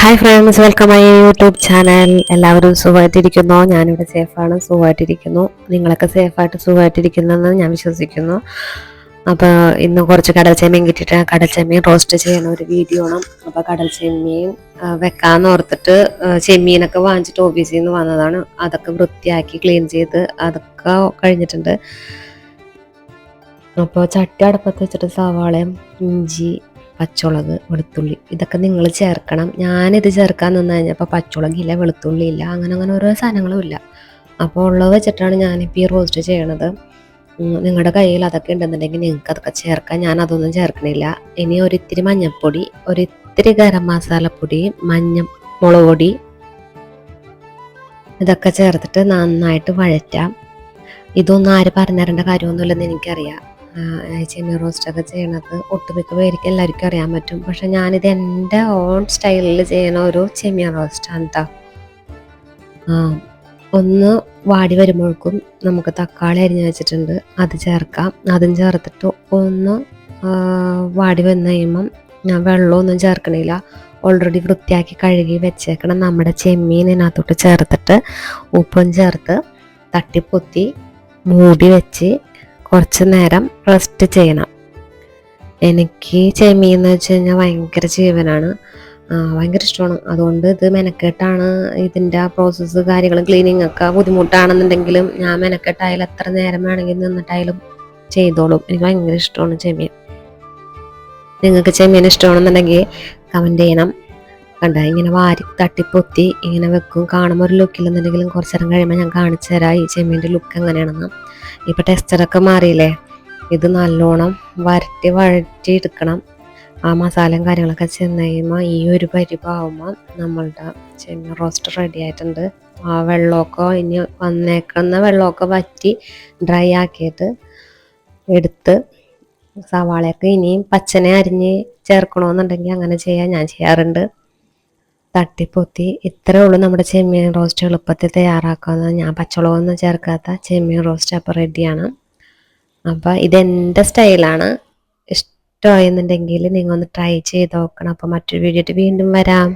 Hi friends welcome my YouTube channel എല്ലാവരും സുഖമായിട്ടിരിക്കുന്നു? ഞാനിവിടെ സേഫാണ് സുഖമായിട്ടിരിക്കുന്നു. നിങ്ങളൊക്കെ സേഫായിട്ട് സുഖമായിട്ടിരിക്കുന്നെന്ന് ഞാൻ വിശ്വസിക്കുന്നു. അപ്പോൾ ഇന്ന് കുറച്ച് കടൽ ചെമ്മീൻ കിട്ടിയിട്ട് കടൽ ചെമ്മീൻ റോസ്റ്റ് ചെയ്യണ ഒരു വീഡിയോ ആണ്. അപ്പോൾ കടൽ ചെമ്മീൻ വെക്കാന്ന് ഓർത്തിട്ട് ചെമ്മീനൊക്കെ വാങ്ങിച്ചിട്ട് ഓഫീസിൽ നിന്ന് വന്നതാണ്. അതൊക്കെ വൃത്തിയാക്കി ക്ലീൻ ചെയ്ത് അതൊക്കെ കഴിഞ്ഞിട്ടുണ്ട്. അപ്പോൾ ചട്ടി അടുപ്പത്ത് വെച്ചിട്ട് സവാളയും ഇഞ്ചി പച്ചമുളക് വെളുത്തുള്ളി ഇതൊക്കെ നിങ്ങൾ ചേർക്കണം. ഞാനിത് ചേർക്കാൻ നിന്ന് കഴിഞ്ഞപ്പോൾ പച്ചമുളകില്ല വെളുത്തുള്ളി ഇല്ല അങ്ങനെ അങ്ങനെ ഓരോ സാധനങ്ങളും ഇല്ല. അപ്പോൾ ഉള്ളത് വെച്ചിട്ടാണ് ഞാനിപ്പോൾ ഈ റോസ്റ്റ് ചെയ്യണത്. നിങ്ങളുടെ കയ്യിൽ അതൊക്കെ ഉണ്ടെന്നുണ്ടെങ്കിൽ നിങ്ങൾക്ക് അതൊക്കെ ചേർക്കാം. ഞാൻ അതൊന്നും ചേർക്കണില്ല. ഇനി ഒരിത്തിരി മഞ്ഞൾപ്പൊടി ഒരിത്തിരി ഗരം മസാലപ്പൊടി മഞ്ഞ മുളക് പൊടി ഇതൊക്കെ ചേർത്തിട്ട് നന്നായിട്ട് വഴറ്റാം. ഇതൊന്നും ആര് പറഞ്ഞു തരേണ്ട കാര്യമൊന്നുമില്ലെന്ന് എനിക്കറിയാം. ചെമ്മീൻ റോസ്റ്റൊക്കെ ചെയ്യണത് ഒട്ടുമിക്ക പേർക്ക് എല്ലാവർക്കും അറിയാൻ പറ്റും. പക്ഷെ ഞാനിത് എന്റെ ഓൺ സ്റ്റൈലിൽ ചെയ്യണ ഒരു ചെമ്മീൻ റോസ്റ്റാണ് കേട്ടോ ഒന്ന് വാടി വരുമ്പോഴേക്കും നമുക്ക് തക്കാളി അരിഞ്ഞ് വെച്ചിട്ടുണ്ട്. അത് ചേർക്കാം. അതും ചേർത്തിട്ട് ഒന്ന് വാടി വന്നു കഴിയുമ്പം ഞാൻ വെള്ളമൊന്നും ചേർക്കണില്ല. ഓൾറെഡി വൃത്തിയാക്കി കഴുകി വെച്ചേക്കണം നമ്മുടെ ചെമ്മീൻ ഇതിനകത്തോട്ട് ചേർത്തിട്ട് ഉപ്പും ചേർത്ത് തട്ടിപ്പൊത്തി മൂടി വെച്ച് കുറച്ച് നേരം റെസ്റ്റ് ചെയ്യണം. എനിക്ക് ചെമ്മീൻ എന്ന് വെച്ച് കഴിഞ്ഞാൽ ഭയങ്കര ജീവനാണ്. ഭയങ്കര ഇഷ്ടമാണ്. അതുകൊണ്ട് ഇത് മെനക്കെട്ടാണ് ഇതിന്റെ പ്രോസസ്സ് കാര്യങ്ങളും ക്ലീനിങ് ഒക്കെ ബുദ്ധിമുട്ടാണെന്നുണ്ടെങ്കിലും ഞാൻ മെനക്കെട്ടായാലും എത്ര നേരം വേണമെങ്കിൽ നിന്നിട്ടായാലും ചെയ്തോളും. എനിക്ക് ഭയങ്കര ഇഷ്ടമാണ് ചെമ്മീൻ. നിങ്ങൾക്ക് ചെമ്മീൻ ഇഷ്ടമാണെന്നുണ്ടെങ്കിൽ കമന്റ് ചെയ്യണം. കണ്ട? ഇങ്ങനെ വാരി തട്ടിപ്പൊത്തി ഇങ്ങനെ വെക്കും. കാണുമ്പോൾ ഒരു ലുക്കില്ലെന്നുണ്ടെങ്കിലും കുറച്ച് നേരം കഴിയുമ്പോൾ ഞാൻ കാണിച്ചു തരാം ഈ ചെമ്മീന്റെ ലുക്ക് എങ്ങനെയാണെന്ന്. ഇപ്പം ടെക്സ്ചറൊക്കെ മാറിയില്ലേ? ഇത് നല്ലോണം വരട്ടി വഴറ്റി എടുക്കണം. ആ മസാലയും കാര്യങ്ങളൊക്കെ ചെന്ന് കഴിയുമ്പോൾ ഈ ഒരു പരിപാവുമ്പോൾ നമ്മളുടെ ചെമ്മീൻ റോസ്റ്റ് റെഡി ആയിട്ടുണ്ട്. ആ വെള്ളമൊക്കെ ഇനി വന്നേക്കുന്ന വെള്ളമൊക്കെ വറ്റി ഡ്രൈ ആക്കിയിട്ട് എടുത്ത് സവാളയൊക്കെ ഇനിയും പച്ചനെ അരിഞ്ഞ് ചേർക്കണമെന്നുണ്ടെങ്കിൽ അങ്ങനെ ചെയ്യാൻ ഞാൻ ചെയ്യാറുണ്ട്. തട്ടിപ്പൊത്തി. ഇത്രേ ഉള്ളൂ നമ്മുടെ ചെമ്മീൻ റോസ്റ്റ് എളുപ്പത്തിൽ തയ്യാറാക്കാവുന്നത് ഞാൻ പച്ചമുളകൊന്നും ചേർക്കാത്ത ചെമ്മീൻ റോസ്റ്റ് അപ്പോൾ റെഡിയാണ്. അപ്പോൾ ഇതെന്റെ സ്റ്റൈലാണ്. ഇഷ്ടമായെന്നുണ്ടെങ്കിൽ നിങ്ങൾ ഒന്ന് ട്രൈ ചെയ്ത് നോക്കണം. അപ്പോൾ മറ്റൊരു വീഡിയോ വീണ്ടും വരാം.